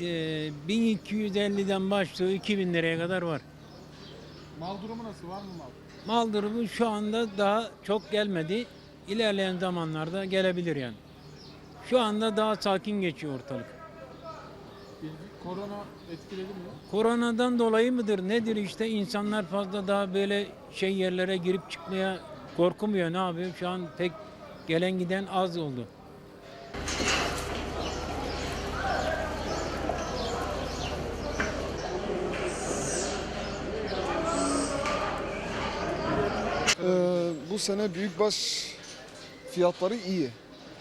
Ee, 1250'den başlıyor 2000 liraya kadar var. Mal durumu nasıl? Var mı mal? Mal durumu şu anda daha çok gelmedi. İlerleyen zamanlarda gelebilir yani. Şu anda daha sakin geçiyor ortalık. Bilgi- Korona etkiledi mi? Koronadan dolayı mıdır nedir işte insanlar fazla daha böyle şey yerlere girip çıkmaya korkmuyor ne yapıyor şu an pek gelen giden az oldu. Ee, bu sene büyükbaş fiyatları iyi.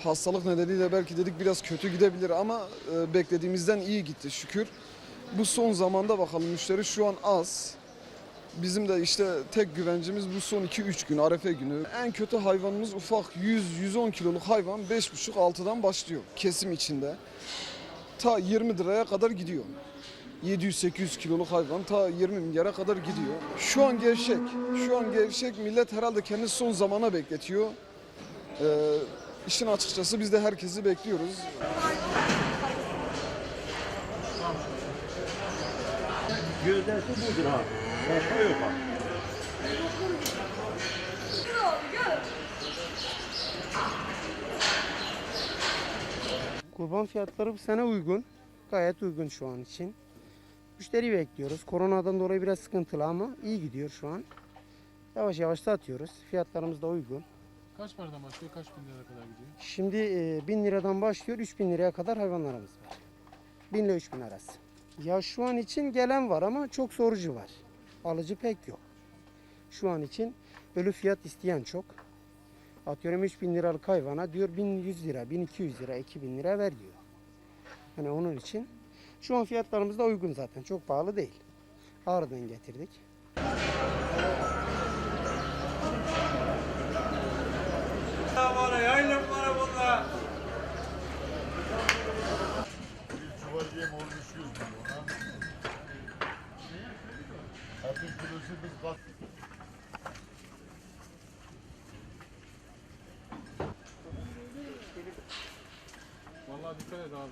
Hastalık nedeniyle belki dedik biraz kötü gidebilir ama e, beklediğimizden iyi gitti şükür. Bu son zamanda bakalım müşteri şu an az. Bizim de işte tek güvencimiz bu son 2-3 gün Arefe günü. En kötü hayvanımız ufak 100-110 kiloluk hayvan 5,5-6'dan başlıyor kesim içinde. Ta 20 liraya kadar gidiyor. 700-800 kiloluk hayvan ta 20 milyara kadar gidiyor. Şu an gevşek. Şu an gevşek. Millet herhalde kendi son zamana bekletiyor. Ee, işin açıkçası biz de herkesi bekliyoruz. Gözdesi budur ha. Başka yok. Kurban fiyatları bu sene uygun. Gayet uygun şu an için. Müşteri bekliyoruz. Koronadan dolayı biraz sıkıntılı ama iyi gidiyor şu an. Yavaş yavaş satıyoruz. Fiyatlarımız da uygun. Kaç paradan başlıyor? Kaç bin lira kadar gidiyor? Şimdi e, 1000 liradan başlıyor 3000 liraya kadar hayvanlarımız var. 1000 ile 3000 arası. Ya şu an için gelen var ama çok sorucu var. Alıcı pek yok. Şu an için ölü fiyat isteyen çok. Atıyorum 3000 liralık hayvana diyor 1100 lira, 1200 lira, 2000 lira ver diyor. Yani onun için şu an fiyatlarımız da uygun zaten. Çok pahalı değil. Ağrı'dan getirdik. Çuvalcıya mor düşüyoruz Vallahi dikkat et abi.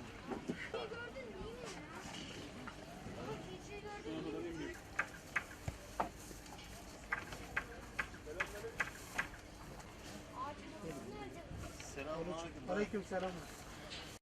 Aleyküm selam.